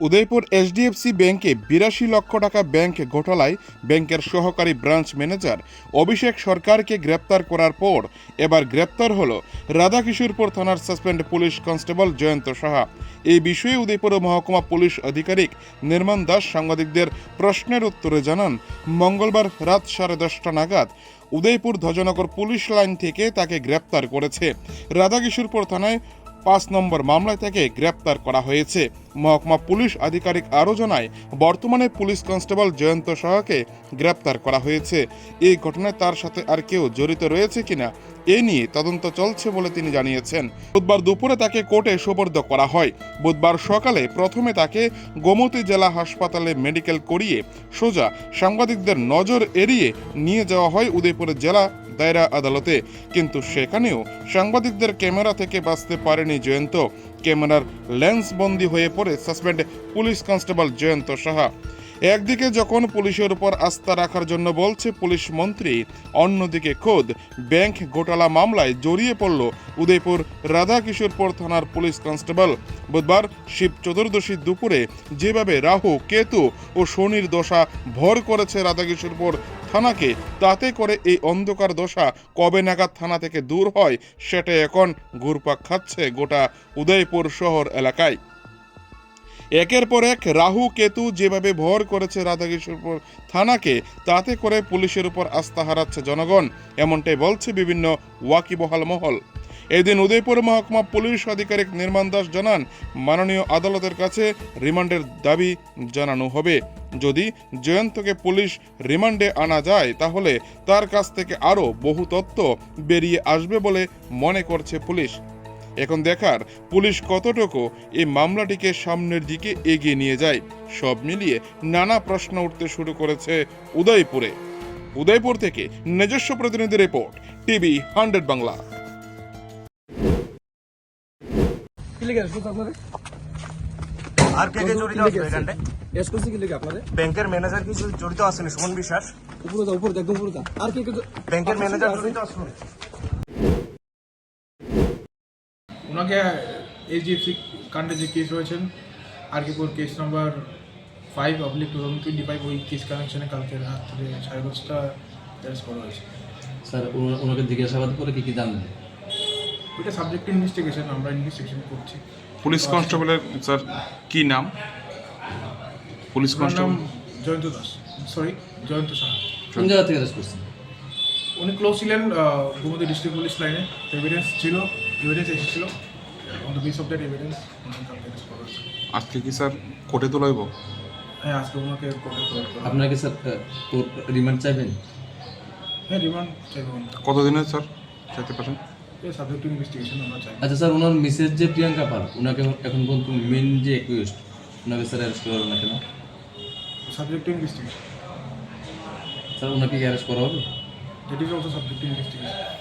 Udaipur HDFC ব্যাংকে বিরাশি লক্ষ টাকা ব্যাংক ঘোটালায় ব্যাংকের সহকারী ব্রাঞ্চ ম্যানেজার অভিষেক সরকারকে গ্রেপ্তার করার পর এবার গ্রেপ্তার হল রাধাকিশোরপুর থানার suspend police constable Jayanta Saha. এই বিষয়ে উদয়পুর মহকুমা পুলিশ আধিকারিক নির্মাণ দাস সাংবাদিকদের প্রশ্নের উত্তরে জানান, মঙ্গলবার রাত সাড়ে দশটা নাগাদ উদয়পুর ধ্বজনগর পুলিশ লাইন থেকে তাকে গ্রেপ্তার করেছে। রাধাকিশোরপুর থানায় পাঁচ নম্বর মামলায় তাকে গ্রেপ্তার করা হয়েছে। মহকুমা পুলিশ আধিকারিক আরও জানায়, বর্তমানে পুলিশ কনস্টেবল জয়ন্ত সাহাকে গ্রেপ্তার করা হয়েছে। এই ঘটনায় তার সাথে আর কেউ জড়িত রয়েছে কিনা, এ নিয়ে তদন্ত চলছে বলে তিনি জানিয়েছেন। বুধবার দুপুরে তাকে কোর্টে সোপর্দ করা হয়। বুধবার সকালে প্রথমে তাকে গোমতী জেলা হাসপাতালে মেডিকেল করিয়ে সোজা সাংবাদিকদের নজর এড়িয়ে নিয়ে যাওয়া হয় উদয়পুরের জেলা দায়রা আদালতে। কিন্তু সেখানেও সাংবাদিকদের ক্যামেরা থেকে বাঁচতে পারেনি জয়ন্ত। ক্যামেরার লেন্স বন্দি হয়ে পড়ে suspend police constable Jayanta Saha. একদিকে যখন পুলিশের উপর আস্থা রাখার জন্য বলছে পুলিশ মন্ত্রী, অন্যদিকে খোদ ব্যাংক ঘোটালা মামলায় জড়িয়ে পড়ল উদয়পুর রাধাকিশোরপুর থানার পুলিশ কনস্টেবল। বুধবার শিব চতুর্দশী দুপুরে যেভাবে রাহু, কেতু ও শনির দশা ভর করেছে রাধাকিশোরপুর থানাকে। তাতে করে এই অন্ধকার দশা কবে নাগাদ থানা থেকে দূর হয়, সেটা এখন ঘুরপাক খাচ্ছে গোটা উদয়পুর শহর এলাকায়। একের পর এক রাহু, কেতু যেভাবে ভর করেছে রাধাকৃষ্ণপুর থানাকে, তাতে করে পুলিশের উপর আস্থা হারাচ্ছে জনগণ, এমনটাই বলছে বিভিন্ন ওয়াকিবহাল মহল। এদিন উদয়পুর মহকুমা পুলিশ আধিকারিক নির্মাণ দাস জানান, মাননীয় আদালতের কাছে রিমান্ডের দাবি জানানো হবে। যদি জয়ন্তকে পুলিশ রিমান্ডে আনা যায়, তাহলে তার কাছ থেকে আরও বহু তথ্য বেরিয়ে আসবে বলে মনে করছে পুলিশ। এখন দেখার, পুলিশ কতটুকু এই মামলাটিকে সামনের দিকে এগিয়ে নিয়ে যায়, সব মিলিয়ে নানা প্রশ্ন উঠতে শুরু করেছে উদয়পুরে। উদয়পুর থেকে নিজস্ব প্রতিনিধি রিপোর্ট, টিভি হান্ড্রেড বাংলা। কি আসব আপনাদের? আর কে কে জড়িত আছে এখানটায়? এস করছি কি লিখে আপনাদের? ব্যাংকের ম্যানেজার কি জড়িত আছেন সুমন বিশ্বাস। উপরে দাও উপরে একদম উপরে দাও। আর কে কে ব্যাংকের ম্যানেজার জড়িত আছেন ওনাকে এইচডিএফসি কাণ্ডে যে কেস রয়েছেন Arkipur case number five oblique two thousand twenty five ওই কেস কানেকশনে কালকে রাত্রে সাড়ে দশটা করা হয়েছে। স্যার ওনা- ওনাকে জিজ্ঞাসাবাদ করে কি কি জানলেন? ওইটা সাবজেক্ট ইনভেস্টিগেশন আমরা ইনভেস্টিগেশন করছি। পুলিশ কনস্টেবলের স্যার কি নাম? পুলিশ নাম জয়ন্ত দাস। সরি জয়ন্ত সাহা। কোন জায়গা থেকে অ্যারেস্ট করছেন উনি ক্লোজ ছিলেন গোমতী ডিস্ট্রিক্ট পুলিশ লাইনে এভিডেন্স ছিল এভিডেন্স এসেছিল। On the base of that evidence আজকে কি স্যার কোর্টে তোলাইব? হ্যাঁ আজকে ওনাকে কোর্টে প্রোভাইড করা আপনারা কি স্যার কোর্ট রিমান্ড চাইবেন? হ্যাঁ রিমান্ড চাইব। কতদিনের স্যার চাইতে পারেন? সাবজেক্ট ইনভেস্টিগেশন আমরা চাই। আচ্ছা স্যার ওনার মিসেস যে প্রিয়াঙ্কা পাল ওনাকে এখন পর্যন্ত মেন যে একুয়েস্ট ওনাকে স্যার অ্যারেস্ট করা না কেন? সাবজেক্ট ইনভেস্টিগেশন স্যার ওনাকে অ্যারেস্ট করা হবে? That is also subject investigation.